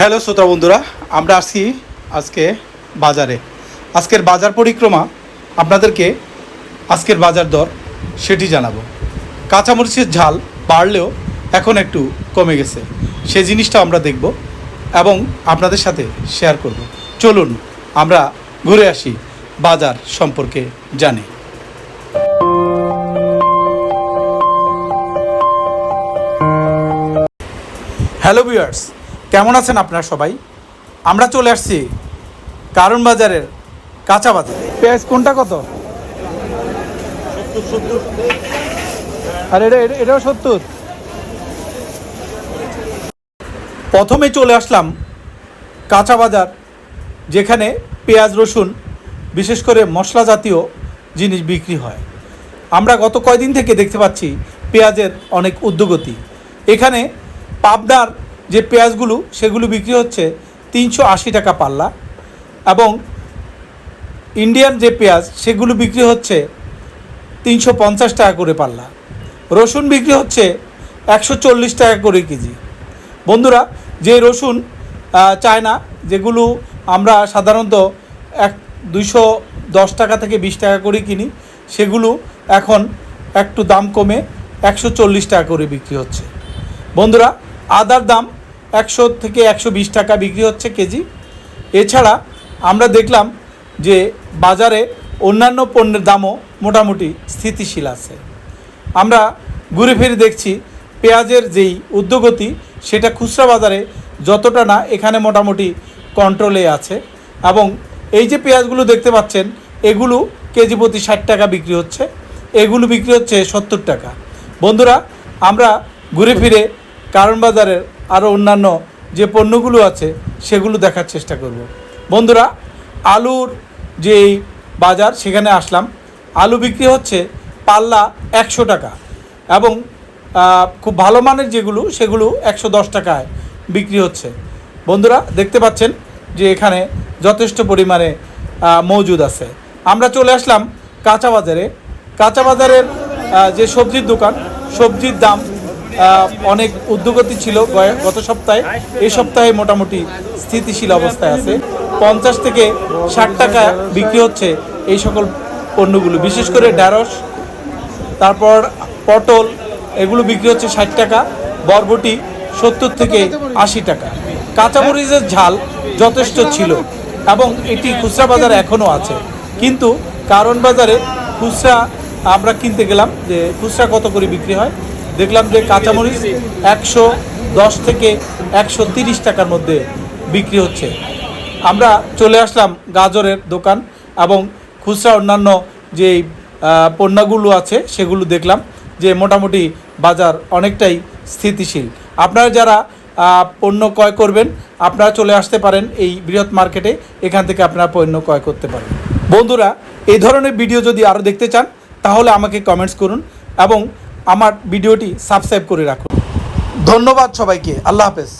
Hello শ্রোতা বন্ধুরা, আমরা আসছি আজকে বাজারে। আজকের বাজার পরিক্রমা, আপনাদেরকে আজকের বাজার দর সেটি জানাব। কাঁচামরিচের ঝাল বাড়লেও এখন একটু কমে গেছে। সে জিনিসটা আমরা দেখব এবং আপনাদের সাথে শেয়ার করব। চলুন, আমরা ঘুরে আসি বাজার সম্পর্কে জানি। হ্যালো ভিউয়ার্স কেমন আছেন আপনারা সবাই? আমরা চলে আসছি কারণ বাজারের কাঁচা বাজার। পেঁয়াজ কোনটা কত? আর, এটা, এটা- এটাও সত্তর। প্রথমে চলে আসলাম কাঁচা বাজার, যেখানে পেঁয়াজ, রসুন, বিশেষ করে মশলা জাতীয় জিনিস বিক্রি হয়। আমরা গত কয়দিন থেকে দেখতে পাচ্ছি পেঁয়াজের অনেক উদ্যোগতি। এখানে পাবনার যে পেঁয়াজগুলো সেগুলো বিক্রি হচ্ছে তিনশো আশি টাকা পাল্লা এবং ইন্ডিয়ান যে পেঁয়াজ সেগুলো বিক্রি হচ্ছে তিনশো পঞ্চাশ টাকা করে পাল্লা। রসুন বিক্রি হচ্ছে একশো চল্লিশ টাকা করে কেজি। বন্ধুরা যে রসুন আহ, চায়না যেগুলো আমরা সাধারণত এক দুইশো দশ টাকা থেকে বিশ টাকা করে কিনি সেগুলো এখন একটু দাম কমে একশো চল্লিশ টাকা করে বিক্রি হচ্ছে। বন্ধুরা আদার দাম একশো থেকে একশো বিশ টাকা বিক্রি হচ্ছে কেজি। এছাড়া আমরা দেখলাম যে বাজারে অন্যান্য পণ্যের দামও মোটামুটি স্থিতিশীল আছে। আমরা ঘুরে ফিরে দেখছি পেঁয়াজের যেই উদ্যোগতি, সেটা খুচরা বাজারে যতটা না এখানে মোটামুটি কন্ট্রোলে আছে এবং এই যে পেঁয়াজগুলো দেখতে পাচ্ছেন, এগুলো কেজি প্রতি ষাট টাকা বিক্রি হচ্ছে, এগুলো বিক্রি হচ্ছে সত্তর টাকা। বন্ধুরা, আমরা ঘুরে ফিরে কারণ বাজারের আরও অন্যান্য যে পণ্যগুলো আছে, সেগুলো দেখার চেষ্টা করব। বন্ধুরা, আলুর যেই বাজার, সেখানে আসলাম। আলু বিক্রি হচ্ছে পাল্লা একশো টাকা এবং খুব ভালো মানের যেগুলো, সেগুলো একশো দশ টাকায় বিক্রি হচ্ছে। বন্ধুরা, দেখতে পাচ্ছেন যে এখানে যথেষ্ট পরিমাণে মজুদ আছে। আমরা চলে আসলাম কাঁচা বাজারে। কাঁচা বাজারের যে সবজির দোকান, সবজির দাম অনেক উদ্যোগতি ছিল গত সপ্তাহে। এই সপ্তাহে মোটামুটি স্থিতিশীল অবস্থায় আছে। পঞ্চাশ থেকে ষাট টাকা বিক্রি হচ্ছে এই সকল পণ্যগুলো। বিশেষ করে ঢ্যাঁড়স, তারপর পটল, এগুলো বিক্রি হচ্ছে ষাট টাকা, বরবটি সত্তর থেকে আশি টাকা। কাঁচামরিচের ঝাল যথেষ্ট ছিল এবং এটি খুচরা বাজারে এখনও আছে। কিন্তু কারণ বাজারে খুচরা আমরা কিনতে গেলাম যে খুচরা কত করে বিক্রি হয়? দেখলাম যে কাঁচামরিচ একশো দশ থেকে একশো তিরিশ টাকার মধ্যে বিক্রি হচ্ছে। আমরা চলে আসলাম গাজরের দোকান এবং খুচরা অন্যান্য যে পণ্যগুলো আছে সেগুলো দেখলাম যে মোটামুটি বাজার অনেকটাই স্থিতিশীল। আপনারা যারা পণ্য ক্রয় করবেন, আপনারা চলে আসতে পারেন এই বৃহৎ মার্কেটে, এখান থেকে আপনারা পণ্য ক্রয় করতে পারেন। বন্ধুরা এই ধরনের ভিডিও যদি আরও দেখতে চান, তাহলে আমাকে কমেন্টস করুন এবং আমার ভিডিওটি সাবস্ক্রাইব করে রাখুন। ধন্যবাদ সবাইকে। আল্লাহ হাফেজ।